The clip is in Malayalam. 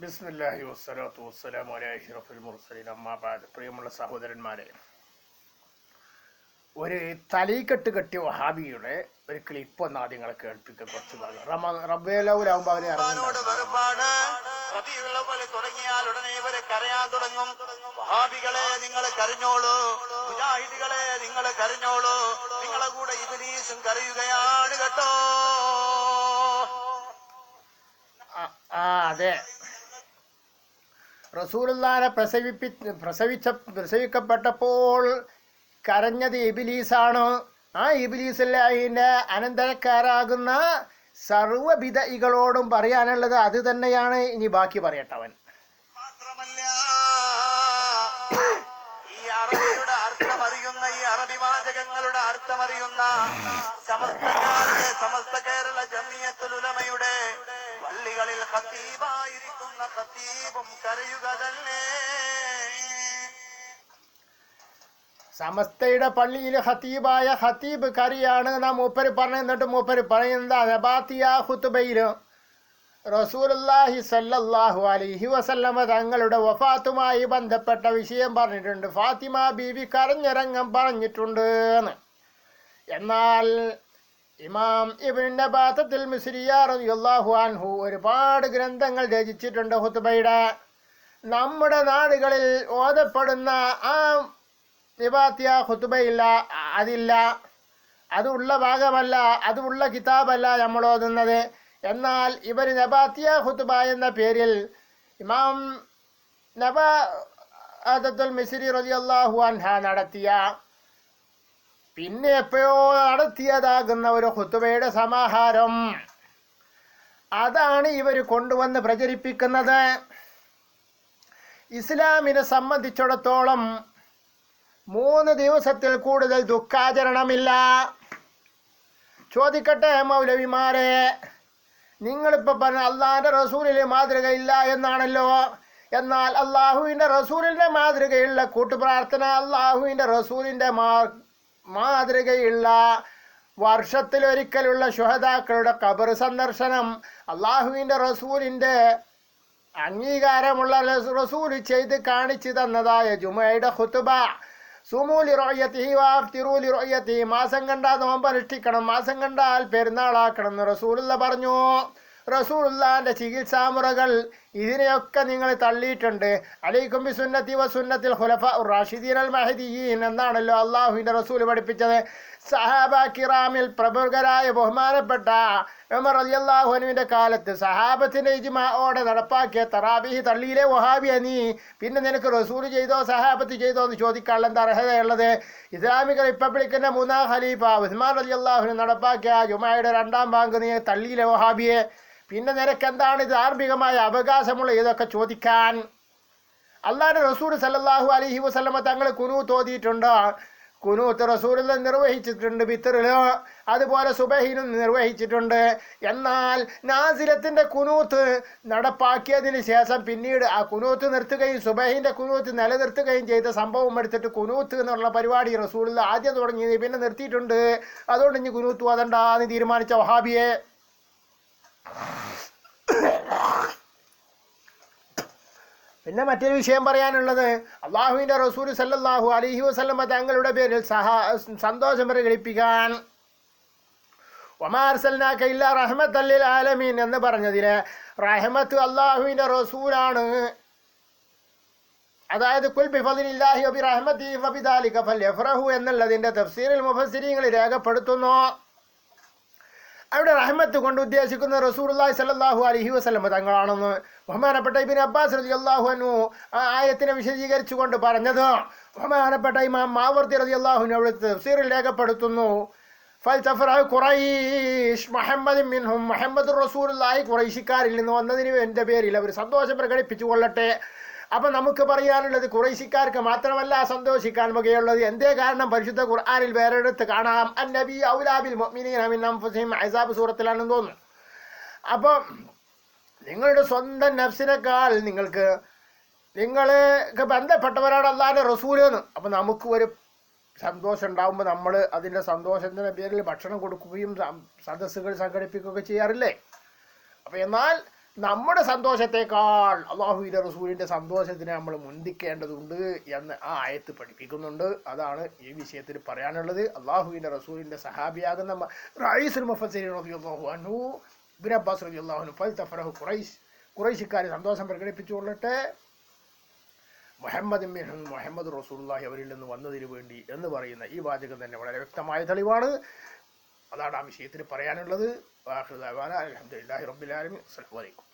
ബിസ്മില്ലാഹി വസ്സലാത്തു വസ്സലാമു അലാ അഷ്റഫുൽ മുർസലീൻ. അമ്മാബാദ് പ്രിയമുള്ള സഹോദരന്മാരെ ഒരു തലീക്കെട്ട് കെട്ടിയ വഹാബിയുടെ ഒരു ക്ലിപ്പ് ഒന്ന് ആദ്യം നിങ്ങളെ കേൾപ്പിക്കുക കുറച്ച് ഭാഗം. റബീഉൽ അവ്വൽ തുടങ്ങിയാൽ ഉടനെ ഇവർ കരയാൻ തുടങ്ങും. വഹാബികളെ നിങ്ങൾ കരഞ്ഞോളൂ. മുജാഹിദുകളെ നിങ്ങൾ കരഞ്ഞോളൂ. നിങ്ങളെ കൂടെ ഇബിലീസും കരയുകയാണ് കേട്ടോ. ആ അതെ. റസൂലുള്ളാനെ പ്രസവിപ്പി പ്രസവിച്ച പ്രസവിക്കപ്പെട്ടപ്പോൾ കരഞ്ഞത് ഇബിലീസാണ്. ആ ഇബിലീസല്ലേ അതിന്റെ അനന്തരക്കാരാകുന്ന സർവവിധികളോടും പറയാനുള്ളത് അത് തന്നെയാണ്. ഇനി ബാക്കി പറയട്ടെ അവൻ. മാത്രമല്ല ഈ അറബിയുടെ അർത്ഥമറിയുന്ന ഈ അറബി വാചകങ്ങളുടെ അർത്ഥമറിയുന്ന സമസ്ത സമസ്ത കേരള ജമിയത്തുൽ ഉലമയുടെ പള്ളികളിൽ ഖത്തീബായിരിക്കുന്ന ഖത്തീബും കരയുക തന്നെ. സമസ്തയുടെ പള്ളിയിൽ ഹത്തീബായ ഹത്തീബ് കറിയാണ് നാം മൂപ്പര് പറഞ്ഞു മൂപ്പര് പറയുന്നത് സല്ലല്ലാഹു അലൈഹി വസല്ലമ തങ്ങളുടെ വഫാത്തുമായി ബന്ധപ്പെട്ട വിഷയം പറഞ്ഞിട്ടുണ്ട്. ഫാത്തിമ ബീവി കരഞ്ഞരംഗം പറഞ്ഞിട്ടുണ്ട് എന്ന്. എന്നാൽ ഇമാം ഇബ്നുന്റെ പാത്രത്തിൽ മിസ്രിയാഹു അൻഹു ഒരുപാട് ഗ്രന്ഥങ്ങൾ രചിച്ചിട്ടുണ്ട് ഹുത്തുബയുടെ നമ്മുടെ നാടുകളിൽ ഓതപ്പെടുന്ന ആ നിബാത്തിയ ഹുത്തുബയില്ല അതില്ല. അതുള്ള ഭാഗമല്ല അതുള്ള കിതാബല്ല നമ്മൾ ഓതുന്നത്. എന്നാൽ ഇവർ നബാത്തിയ ഹുത്തുബ എന്ന പേരിൽ ഇമാം നബ മിസ്രി റളിയല്ലാഹു അൻഹ നടത്തിയ പിന്നെ എപ്പോഴോ നടത്തിയതാകുന്ന ഒരു ഹുത്തുബയുടെ സമാഹാരം. അതാണ് ഇവർ കൊണ്ടുവന്ന് പ്രചരിപ്പിക്കുന്നത്. ഇസ്ലാമിനെ സംബന്ധിച്ചിടത്തോളം മൂന്ന് ദിവസത്തിൽ കൂടുതൽ ദുഃഖാചരണമില്ല. ചോദിക്കട്ടെ മൗലവിമാരെ നിങ്ങളിപ്പോൾ പറഞ്ഞ അള്ളാഹിന്റെ റസൂലിൽ മാതൃകയില്ല എന്നാണല്ലോ. എന്നാൽ അള്ളാഹുവിന്റെ റസൂലിന്റെ മാതൃകയുള്ള കൂട്ടുപ്രാർത്ഥന അള്ളാഹുവിന്റെ റസൂലിന്റെ മാ മാതൃകയുള്ള വർഷത്തിലൊരിക്കലുള്ള ശുഹതാക്കളുടെ കബർ സന്ദർശനം അള്ളാഹുവിന്റെ റസൂലിന്റെ അംഗീകാരമുള്ള റസൂൽ ചെയ്ത് കാണിച്ചു തന്നതായ ജുമയുടെ ഹുത്തുബ സുമൂലി റോയത്തി വാഫ്തിറൂലി റോയത്തി മാസം കണ്ടാൽ നോമ്പനുഷ്ഠിക്കണം മാസം കണ്ടാൽ പെരുന്നാളാക്കണം എന്ന് റസൂലുള്ള പറഞ്ഞു. റസൂലുള്ളാന്റെ ചികിത്സാ മുറകൾ ഇതിനെയൊക്കെ നിങ്ങൾ തള്ളിയിട്ടുണ്ട്. അലൈക്കും സുന്നത്തി വ സുന്നത്തിൽ ഖുലഫ റാഷിദീൻ അൽ മഹദീൻ എന്നാണല്ലോ അള്ളാഹുവിന്റെ റസൂൽ പഠിപ്പിച്ചത്. സഹാബ കിറാമിൽ പ്രമുഖരായ ബഹുമാനപ്പെട്ട ഉമർ അലിയല്ലാഹുനുവിന്റെ കാലത്ത് സഹാബത്തിന്റെ ഇജ്മാഓടെ നടപ്പാക്കിയ തറാബിഹി തള്ളിയിലെ വഹാബിയ നീ. പിന്നെ നിനക്ക് റസൂൽ ചെയ്തോ സഹാബത്ത് ചെയ്തോ എന്ന് ചോദിക്കാനുള്ള എന്താ അർഹതയുള്ളത്? ഇസ്ലാമിക റിപ്പബ്ലിക്കിന്റെ മൂന്നാം ഖലീഫ ഉസ്മാൻ റളിയല്ലാഹുവിന് നടപ്പാക്കിയ ജുമായുടെ രണ്ടാം ബാങ്ക് നീ തള്ളിയിലെ വഹാബിയെ. പിന്നെ നിനക്ക് എന്താണ് ധാർമ്മികമായ അവകാശമുള്ള ഇതൊക്കെ ചോദിക്കാൻ? അള്ളാഹുടെ റസൂൽ സല്ലല്ലാഹു അലഹി വസ്ലമ തങ്ങൾ കുനു ഓതിയിട്ടുണ്ട് കുനൂത്ത് റസൂലിൽ നിർവഹിച്ചിട്ടുണ്ട് ബിത്തറിൽ അതുപോലെ സുബഹിനും നിർവഹിച്ചിട്ടുണ്ട്. എന്നാൽ നാസിലത്തിന്റെ കുനൂത്ത് നടപ്പാക്കിയതിന് ശേഷം പിന്നീട് ആ കുനൂത്ത് നിർത്തുകയും സുബഹിന്റെ കുനൂത്ത് നിലനിർത്തുകയും ചെയ്ത സംഭവം എടുത്തിട്ട് കുനൂത്ത് എന്നുള്ള പരിപാടി റസൂലിൽ ആദ്യം തുടങ്ങിയത് പിന്നെ നിർത്തിയിട്ടുണ്ട്. അതുകൊണ്ട് ഇനി കുനൂത്ത് വന്നണ്ടാന്ന് തീരുമാനിച്ച വഹാബിയെ പിന്നെ മറ്റൊരു വിഷയം പറയാനുള്ളത് അള്ളാഹുവിന്റെ റസൂൽ സല്ലാഹു അലഹി വസ്ലമ തങ്ങളുടെ പേരിൽ സഹാ സന്തോഷം പ്രകടിപ്പിക്കാൻ ഒമാർസൽനാക്ക ഇല്ല റഹ്മത്തല്ലിൽ ആലമീൻ എന്ന് പറഞ്ഞതിന് റഹ്മത്ത് അള്ളാഹുവിന്റെ റസൂലാണ്. അതായത് കുൽ ബിഫദിനില്ലാഹി വബി റഹ്മത്തി ഫൽ എന്നുള്ളതിന്റെ തഫ്സീറിൽ മുഫസിരിങ്ങൾ രേഖപ്പെടുത്തുന്നു. അവിടെ റഹ്മത്ത് കൊണ്ട് ഉദ്ദേശിക്കുന്ന റസൂലുള്ളാഹി സ്വല്ലല്ലാഹു അലഹി വസല്ലം തങ്ങളാണെന്ന് ബഹുമാനപ്പെട്ട ഇബിൻ അബ്ബാസ് അൻഹു ആ ആയത്തിനെ വിശദീകരിച്ചുകൊണ്ട് പറഞ്ഞത്. ബഹുമാനപ്പെട്ട ഇമാം മാവർത്തി റളിയല്ലാഹു അള്ളാഹുനു അവിടുത്തെ തഫ്സീറിൽ രേഖപ്പെടുത്തുന്നു. ഫൽതഫറഹു ഖുറൈഷ് മുഹമ്മദ് മിൻഹും മുഹമ്മദ് ഖുറൈശിക്കാരിൽ നിന്ന് വന്നതിന് എന്റെ പേരിൽ അവർ സന്തോഷം പ്രകടിപ്പിച്ചു കൊള്ളട്ടെ അപ്പം നമുക്ക് പറയാനുള്ളത് കുറേശിക്കാർക്ക് മാത്രമല്ല സന്തോഷിക്കാൻ വകയുള്ളത്. എന്തേ കാരണം? പരിശുദ്ധ ഖുർആനിൽ വേറെടുത്ത് കാണാം. അന്നബി ഔലാബിൽ സൂറത്തിലാണെന്ന് തോന്നുന്നു. അപ്പം നിങ്ങളുടെ സ്വന്തം നഫ്സിനേക്കാൾ നിങ്ങൾക്ക് നിങ്ങൾക്ക് ബന്ധപ്പെട്ടവരാണ് അല്ലാതെ റസൂൽ എന്ന്. അപ്പം നമുക്ക് ഒരു സന്തോഷം ഉണ്ടാകുമ്പോൾ നമ്മൾ അതിന്റെ സന്തോഷത്തിന്റെ പേരിൽ ഭക്ഷണം കൊടുക്കുകയും സദസ്സുകൾ സംഘടിപ്പിക്കുകയൊക്കെ ചെയ്യാറില്ലേ? അപ്പം എന്നാൽ നമ്മുടെ സന്തോഷത്തെക്കാൾ അള്ളാഹുവിന്റെ റസൂലിന്റെ സന്തോഷത്തിനെ നമ്മൾ മുന്തിക്കേണ്ടതുണ്ട് എന്ന് ആ ആയത്ത് പഠിപ്പിക്കുന്നുണ്ട്. അതാണ് ഈ വിഷയത്തിൽ പറയാനുള്ളത്. അള്ളാഹുവിന്റെ റസൂലിന്റെ സഹാബിയാകുന്ന റയീസുൽ റളിയല്ലാഹു അൻഹു ഇബ്നു അബ്ബാസ് സന്തോഷം പ്രകടിപ്പിച്ചുകൊള്ളട്ടെ മുഹമ്മദ് മുഹമ്മദ് റസൂലുള്ളാഹി അവരിൽ നിന്ന് വന്നതിന് വേണ്ടി എന്ന് പറയുന്ന ഈ വാചകം തന്നെ വളരെ വ്യക്തമായ തെളിവാണ്. അതാണ് ആ വിഷയത്തിൽ പറയാനുള്ളത്. അലഹമുല്ലാ അലഹമുല്ലാഹി അസ്സാം അലൈക്കും.